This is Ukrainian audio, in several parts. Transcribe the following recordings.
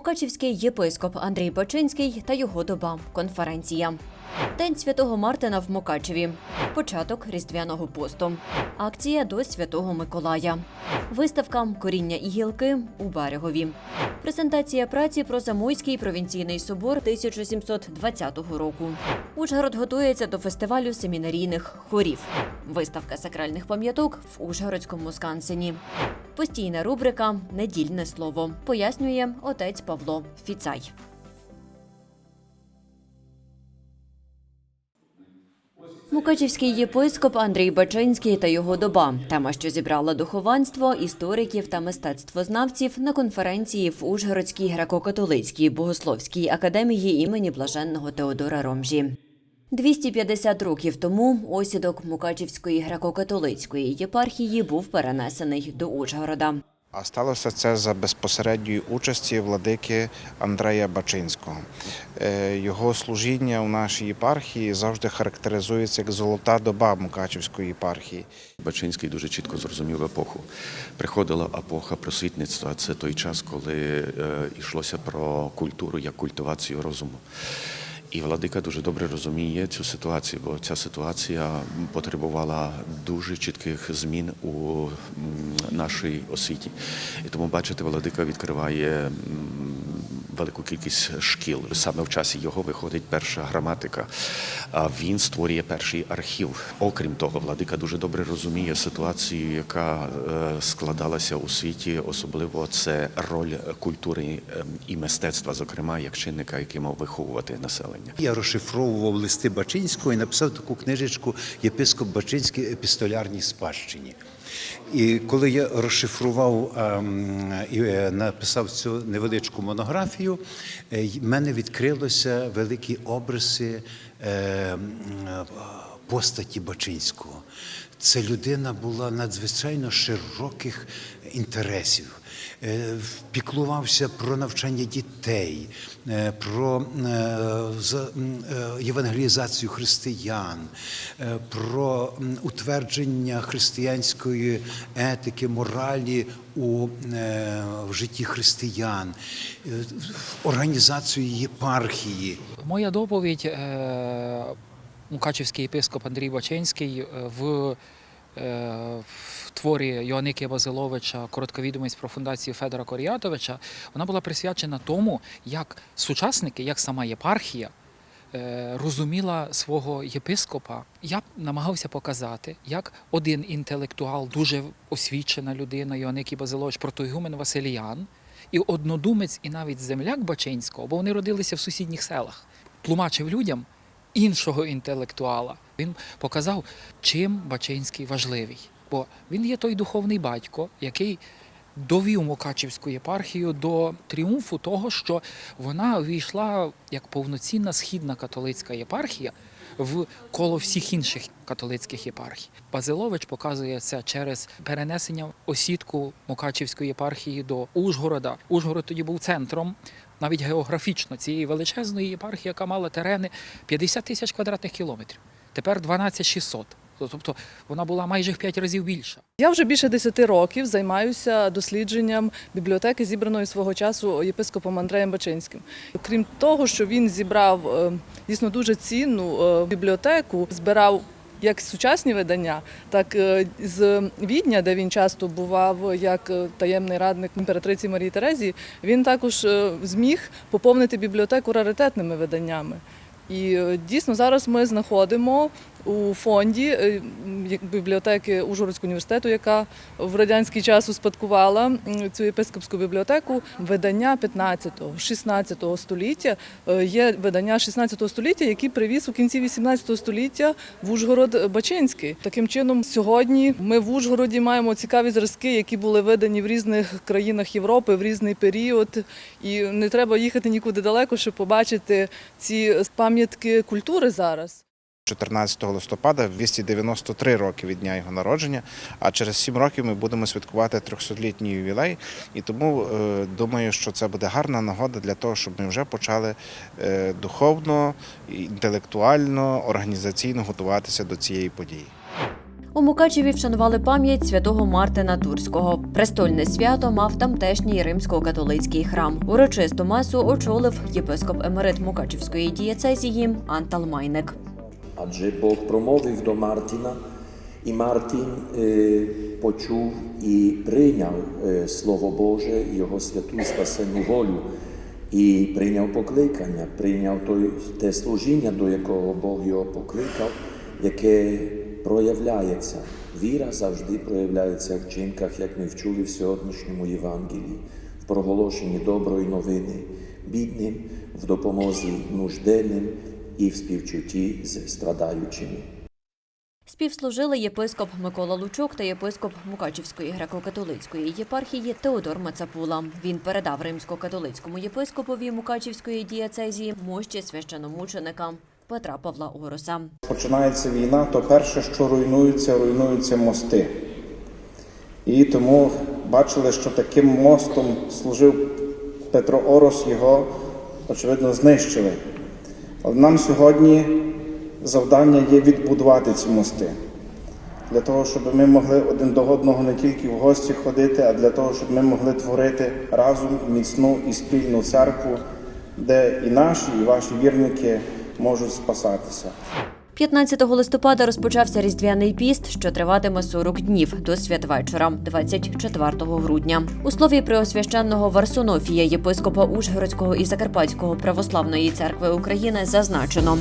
Мукачівський єпископ Андрій Бачинський та його доба. Конференція. День святого Мартина в Мукачеві. Початок Різдвяного посту. Акція до Святого Миколая. Виставка Коріння і гілки у берегові. Презентація праці про Замойський провінційний собор 1720 року. Ужгород готується до фестивалю семінарійних хорів. Виставка сакральних пам'яток в Ужгородському скансені. Постійна рубрика Недільне слово пояснює отець Павло Фіцай. Мукачівський єпископ Андрій Бачинський та його доба тема, що зібрала духовенство, істориків та мистецтвознавців на конференції в Ужгородській греко-католицькій богословській академії імені блаженного Теодора Ромжі. 250 років тому осідок Мукачівської греко-католицької єпархії був перенесений до Ужгорода. А сталося це за безпосередньої участі владики Андрея Бачинського. Е, Його служіння у нашій єпархії завжди характеризується як золота доба Мукачівської єпархії. Бачинський дуже чітко зрозумів епоху. Приходила епоха просвітництва. Це той час, коли е, йшлося про культуру як культивацію розуму. І владика дуже добре розуміє цю ситуацію, бо ця ситуація потребувала дуже чітких змін у нашій освіті. І тому, бачите, владика відкриває велику кількість шкіл. Саме в часі його виходить перша граматика. А він створює перший архів. Окрім того, владика дуже добре розуміє ситуацію, яка е, складалася у світі. Особливо це роль культури ем, і мистецтва, зокрема, як чинника, який мав виховувати населення. Я розшифровував листи Бачинського і написав таку книжечку Єпископ Бачинський епістолярній спадщині. І коли я розшифрував ем, і е, написав цю невеличку монографію, е, в мене відкрилися великі обриси е, постаті Бачинського. Це людина була надзвичайно широких інтересів. Е, Піклувався про навчання дітей, е, про е, євангелізацію християн, про утвердження християнської етики, моралі у в житті християн, е, організацію єпархії. Моя доповідь Мукачівський єпископ Андрій Бачинський е, в, е, в творі Йоанники Базиловича Коротковідомість про фундацію Федора Коріатовича вона була присвячена тому, як сучасники, як сама єпархія. е, Розуміла свого єпископа, я намагався показати, як один інтелектуал, дуже освічена людина, Йоанникій Базилович, протоігумен Василіян, і однодумець, і навіть земляк Бачинського, бо вони родилися в сусідніх селах, тлумачив людям іншого інтелектуала. Він показав, чим Бачинський важливий. Бо він є той духовний батько, який довів Мукачівську єпархію до тріумфу того, що вона увійшла як повноцінна східна католицька єпархія в коло всіх інших католицьких єпархій. Базилович показує це через перенесення осідку Мукачівської єпархії до Ужгорода. Ужгород тоді був центром. Навіть географічно цієї величезної єпархії, яка мала терени 50 тисяч квадратних кілометрів. Тепер 12 600. Тобто вона була майже в 5 разів більша. Я вже більше 10 років займаюся дослідженням бібліотеки, зібраної свого часу єпископом Андреєм Бачинським. Крім того, що він зібрав е, дійсно дуже цінну е, бібліотеку, збирав. Як сучасні видання, так е, з Відня, де він часто бував як е, таємний радник імператриці Марії Терезії, він також е, зміг поповнити бібліотеку раритетними виданнями. І дійсно зараз ми знаходимо у фонді е, бібліотеки Ужгородського університету, яка в радянський час успадкувала цю єпископську бібліотеку. Видання 15-16 століття Е, є видання 16 століття, які привіз у кінці 18 століття в Ужгород Бачинський. Таким чином, сьогодні ми в Ужгороді маємо цікаві зразки, які були видані в різних країнах Європи в різний період. І не треба їхати нікуди далеко, щоб побачити ці пам'ятки культури зараз. 14 листопада 293 роки від дня його народження. А через 7 років ми будемо святкувати 300-літній ювілей. І тому е, думаю, що це буде гарна нагода для того, щоб ми вже почали е, духовно, інтелектуально, організаційно готуватися до цієї події. У Мукачеві вшанували пам'ять святого Мартина Турського. Престольне свято мав тамтешній римсько-католицький храм. Урочисту масу очолив єпископ емерит Мукачевської дієцезії Антал Майник. Адже Бог промовив до Мартіна, і Мартін е, почув і прийняв е, Слово Боже, Його святу спасенну волю, і прийняв покликання, прийняв той, те служіння, до якого Бог його покликав, яке проявляється. Віра завжди проявляється в вчинках, як ми вчули в сьогоднішньому Євангелії, в проголошенні доброї новини, бідним, в допомозі нужденним і в співчутті з страдаючими. Співслужили єпископ Микола Лучок та єпископ Мукачівської греко-католицької єпархії Теодор Мацапула. Він передав римсько-католицькому єпископові Мукачівської дієцезії мощі священомученика Петра Павла Ороса. починається війна, то перше, що руйнується, руйнуються мости. І тому бачили, що таким мостом служив Петро Орос, його, очевидно, знищили. Але нам сьогодні завдання є відбудувати ці мости. Для того, щоб ми могли один до одного не тільки в гості ходити, а для того, щоб ми могли творити разом міцну і спільну церкву, де і наші, і ваші вірники можуть спасатися. 15 листопада розпочався різдвяний піст, що триватиме 40 днів до святвечора, 24 грудня. У слові преосвященного Варсонофія, єпископа Ужгородського і Закарпатського православної церкви України, зазначено.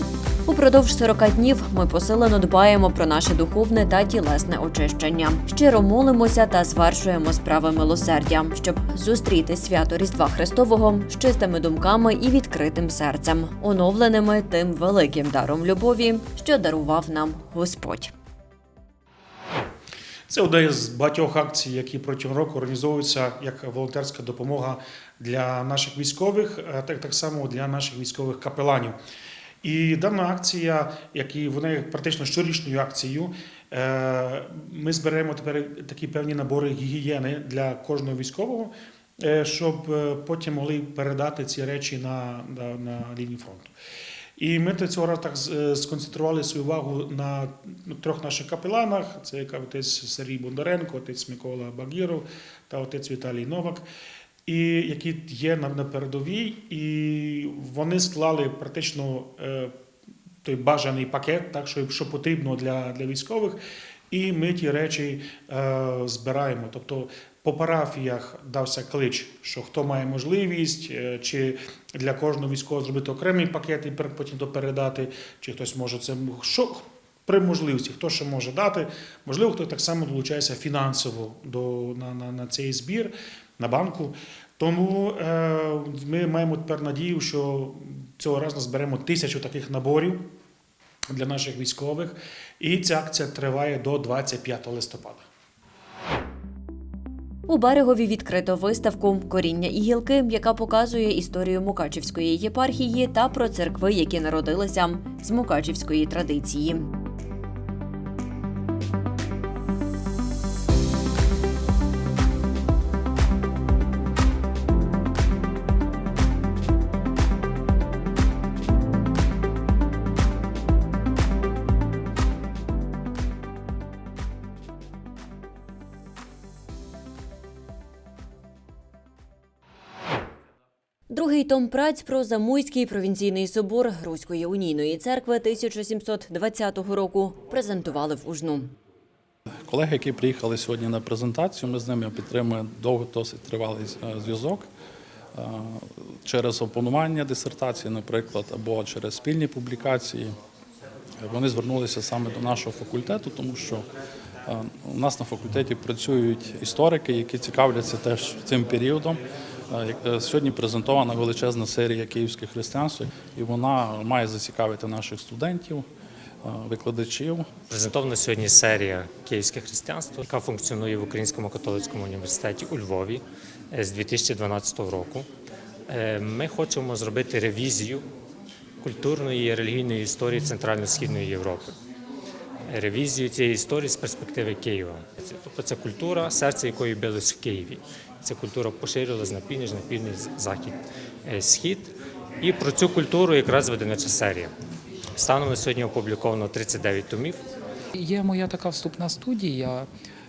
Упродовж 40 днів ми посилено дбаємо про наше духовне та тілесне очищення. Щиро молимося та звершуємо справи милосердя, щоб зустріти свято Різдва Христового з чистими думками і відкритим серцем, оновленими тим великим даром любові, що дарував нам Господь. Це одна з багатьох акцій, які протягом року організовуються як волонтерська допомога для наших військових, так, так само для наших військових капеланів. І дана акція, як і вона практично щорічною акцією, е, ми зберемо тепер такі певні набори гігієни для кожного військового, е, щоб е, потім могли передати ці речі на, на, на лінію фронту. І ми до цього разу так сконцентрували свою увагу на трьох наших капеланах: це отець Сергій Бондаренко, отець Микола Багіров та отець Віталій Новак, і які є на передовій, і вони склали практично е, той бажаний пакет, так що, що потрібно для, для військових. І ми ті речі е, збираємо. Тобто по парафіях дався клич, що хто має можливість, е, чи для кожного військового зробити окремий пакет і потім допередати, чи хтось може це що при можливості, хто що може дати. Можливо, хто так само долучається фінансово до, на, на, на цей збір, на банку. Тому е, ми маємо тепер надію, що цього разу зберемо тисячу таких наборів для наших військових. І ця акція триває до 25 листопада. У берегові відкрито виставку Коріння і гілки, яка показує історію Мукачівської єпархії та про церкви, які народилися з Мукачівської традиції. Другий том праць про Замойський провінційний собор Руської унійної церкви 1720 року презентували в Ужну. Колеги, які приїхали сьогодні на презентацію, ми з ними підтримуємо довго досить тривалий е, зв'язок е, через опонування дисертації, наприклад, або через спільні публікації. Вони звернулися саме до нашого факультету, тому що е, у нас на факультеті працюють історики, які цікавляться теж цим періодом. Е, Сьогодні презентована величезна серія київське християнство, і вона має зацікавити наших студентів, е, викладачів. Презентована сьогодні серія Київське християнство, яка функціонує в Українському католицькому університеті у Львові е, з 2012 року. Ми хочемо зробити ревізію культурної і релігійної історії Центрально-Східної Європи. Ревізію цієї історії з перспективи Києва. Тобто це культура, серце якої билось в Києві. Ця культура поширилась на північ, на північ, захід, е, схід. І про цю культуру якраз веде наша серія. Станом на сьогодні опубліковано 39 томів. Є моя така вступна студія,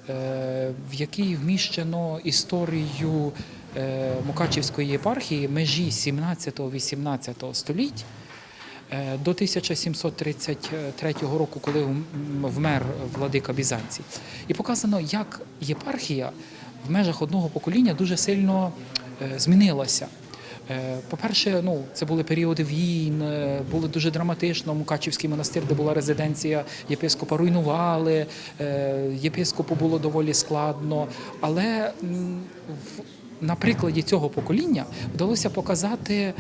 е, в якій вміщено історію е, Мукачівської єпархії межі 17-18 століть. До 1733 року, коли вмер владика Бізанцій, і показано, як єпархія в межах одного покоління дуже сильно е, змінилася. Е, По-перше, ну це були періоди війн, е, було дуже драматично. Мукачівський монастир, де була резиденція єпископа, руйнували. Єпископу було доволі складно. Але на прикладі цього покоління вдалося показати,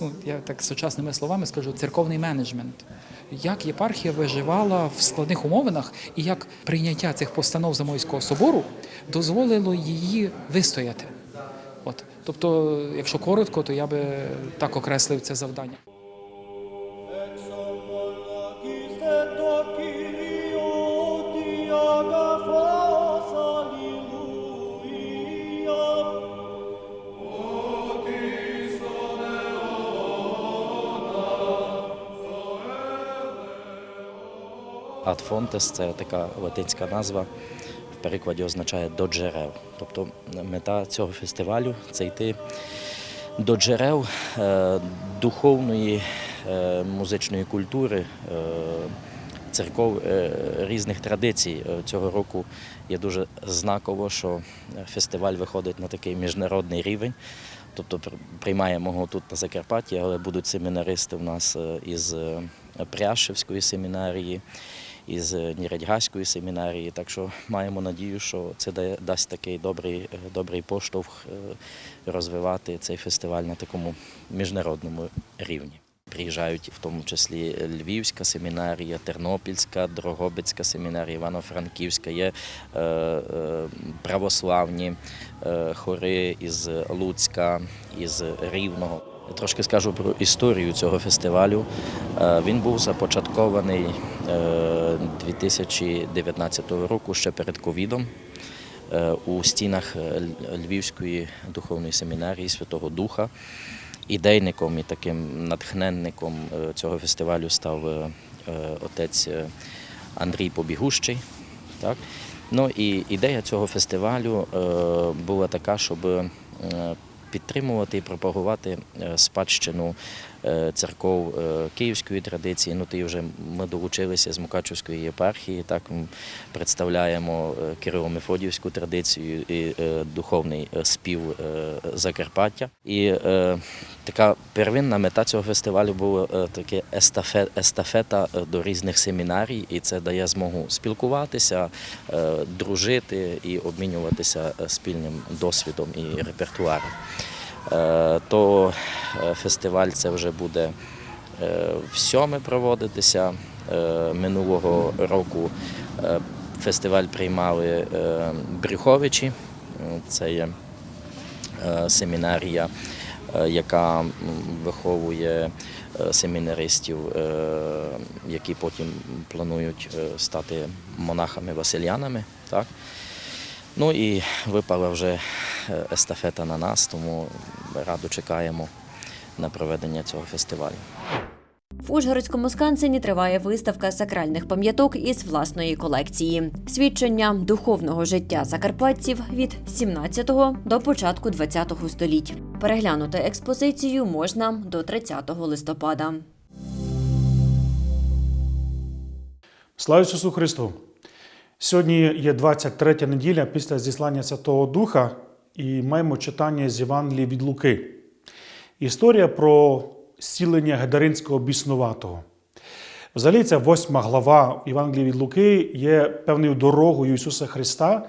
ну я так сучасними словами скажу, церковний менеджмент. Як єпархія виживала в складних умовинах, і як прийняття цих постанов Замойського собору дозволило її вистояти. От, тобто, якщо коротко, то я би так окреслив це завдання. Fontes – це така латинська назва, в перекладі означає до джерел. Тобто мета цього фестивалю це йти до джерел е, духовної е, музичної культури, е, церков різних традицій. Цього року є дуже знаково, що фестиваль виходить на такий міжнародний рівень. Тобто приймаємо його тут на Закарпатті, але будуть семінаристи в нас із Пряшевської семінарії, із е, Нірядьгаської семінарії. Так що маємо надію, що це дасть такий добрий, е, добрий поштовх е, розвивати цей фестиваль на такому міжнародному рівні. Приїжджають в тому числі Львівська семінарія, Тернопільська, Дрогобицька семінарія, Івано-Франківська, є е, е, православні е, хори із Луцька, із Рівного. Трошки скажу про історію цього фестивалю. Е, Він був започаткований е, 2019 року ще перед ковідом е, у стінах е, Львівської духовної семінарії Святого Духа. Ідейником і таким натхненником е, цього фестивалю став е, е, отець е, Андрій Побігущий. Так? Ну і ідея цього фестивалю е, була така, щоб е, підтримувати і пропагувати е, спадщину е, церков е, київської традиції. Ну, ти вже ми долучилися з Мукачівської єпархії, так представляємо Кирило-Мефодіївську традицію і духовний спів Закарпаття. І така первинна мета цього фестивалю була таке естафета до різних семінарій, і це дає змогу спілкуватися, дружити і обмінюватися спільним досвідом і репертуаром. Е, То е, фестиваль це вже буде е, в сьоме проводитися. Минулого року фестиваль приймали Брюховичі. Це є семінарія, яка виховує семінаристів, які потім планують стати монахами-василянами. Так? Ну і випала вже естафета на нас, тому радо чекаємо на проведення цього фестивалю. В Ужгородському скансені триває виставка сакральних пам'яток із власної колекції. Свідчення духовного життя закарпатців від 17 до початку 20 століть. Переглянути експозицію можна до 30 листопада. Слава Ісусу Христу! Сьогодні є 23 неділя після зіслання Святого Духа і маємо читання з Євангелії від Луки. Історія про зцілення Гедаринського біснуватого. Взагалі, ця восьма глава Євангелії від Луки є певною дорогою Ісуса Христа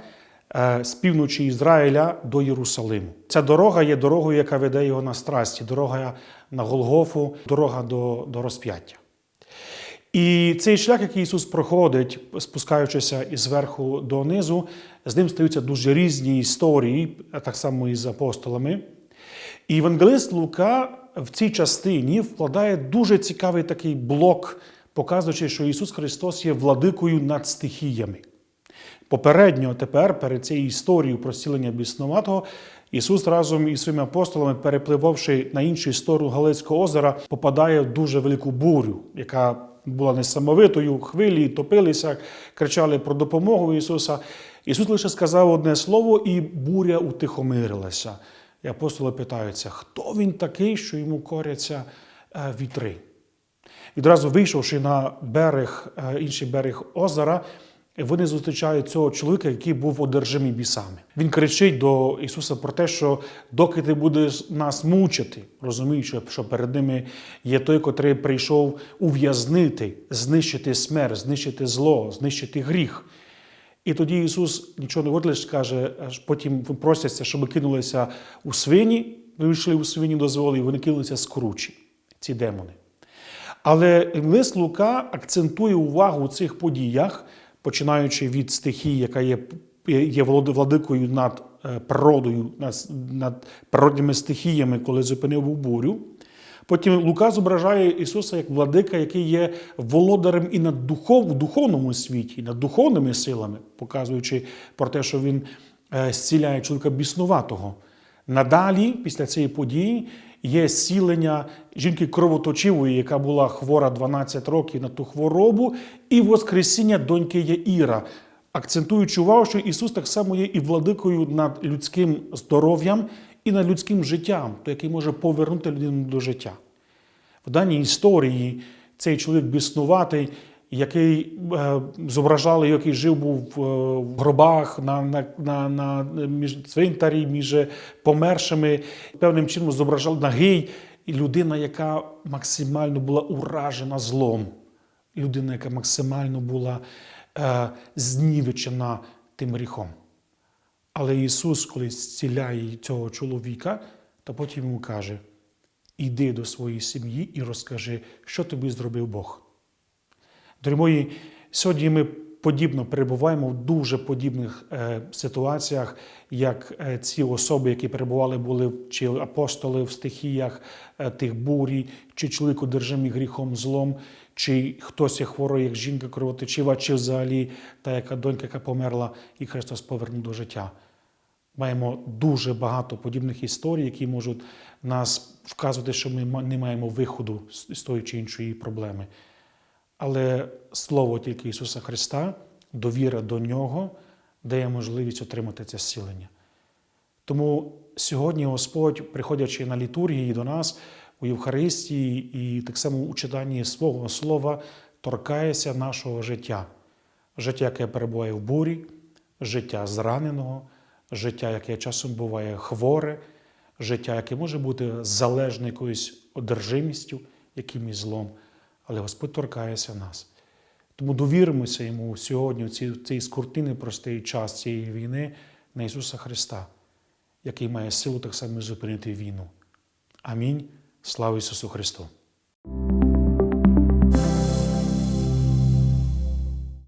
е, з півночі Ізраїля до Єрусалиму. Ця дорога є дорогою, яка веде його на страсті, дорога на Голгофу, дорога до, до розп'яття. І цей шлях, який Ісус проходить, спускаючися із верху до низу, з ним стаються дуже різні історії, так само і з апостолами. І Євангелист Лука в цій частині вкладає дуже цікавий такий блок, показуючи, що Ісус Христос є владикою над стихіями. Попередньо тепер, перед цією історією про зцілення біснуватого, Ісус разом із своїми апостолами, перепливавши на іншу сторону Галицького озера, попадає в дуже велику бурю, яка була несамовитою, хвилі топилися, кричали про допомогу Ісуса. Ісус лише сказав одне слово, і буря утихомирилася. І апостоли питаються, хто він такий, що йому коряться е, вітри. Відразу вийшовши на берег, е, інший берег озера, вони зустрічають цього чоловіка, який був одержимий бісами. Він кричить до Ісуса про те, що доки ти будеш нас мучити, розуміючи, що перед ними є той, котрий прийшов ув'язнити, знищити смерть, знищити зло, знищити гріх. І тоді Ісус нічого не говорить, каже, аж потім просяться, щоб кинулися у свині, вийшли у свині дозволи, і вони кинулися скручі, ці демони. Але лист Лука акцентує увагу у цих подіях, починаючи від стихії, яка є, є владикою над е, природою, над, природніми стихіями, коли зупинив бурю. Потім Лука зображає Ісуса як владика, який є володарем і над духов, духовному світі, над духовними силами, показуючи про те, що він е, зціляє чоловіка біснуватого. Надалі, після цієї події, є зцілення жінки кровоточивої, яка була хвора 12 років на ту хворобу, і воскресіння доньки Яїра, акцентуючи увагу, що Ісус так само є і владикою над людським здоров'ям і над людським життям, той, який може повернути людину до життя. В даній історії цей чоловік біснуватий, який е, зображали, який жив був е, в гробах на, на, на, на між цвинтарі, між помершими, певним чином зображали нагий, людина, яка максимально була уражена злом, людина, яка максимально була е, знівечена тим гріхом. Але Ісус, коли зціляє цього чоловіка, то потім йому каже: іди до своєї сім'ї і розкажи, що тобі зробив Бог. Дорогі мої, сьогодні ми подібно перебуваємо в дуже подібних е, ситуаціях, як е, ці особи, які перебували, були чи апостоли в стихіях е, тих бурі, чи чоловік одержимий гріхом злом, чи хтось є хворий, як жінка кровоточива, чи взагалі та яка донька, яка померла, і Христос повернув до життя. Маємо дуже багато подібних історій, які можуть нас вказувати, що ми не маємо виходу з тої чи іншої проблеми. Але слово тільки Ісуса Христа, довіра до Нього дає можливість отримати це зцілення. Тому сьогодні Господь, приходячи на літургії до нас у Євхаристії і так само у читанні свого слова, торкається нашого життя. Життя, яке перебуває в бурі, життя зраненого, життя, яке часом буває хворе, життя, яке може бути залежне якоюсь одержимістю, якимось злом. Але Господь торкається нас. Тому довіримося йому сьогодні, в цей, цій скрутний простий час цієї війни на Ісуса Христа, який має силу так само зупинити війну. Амінь. Слава Ісусу Христу!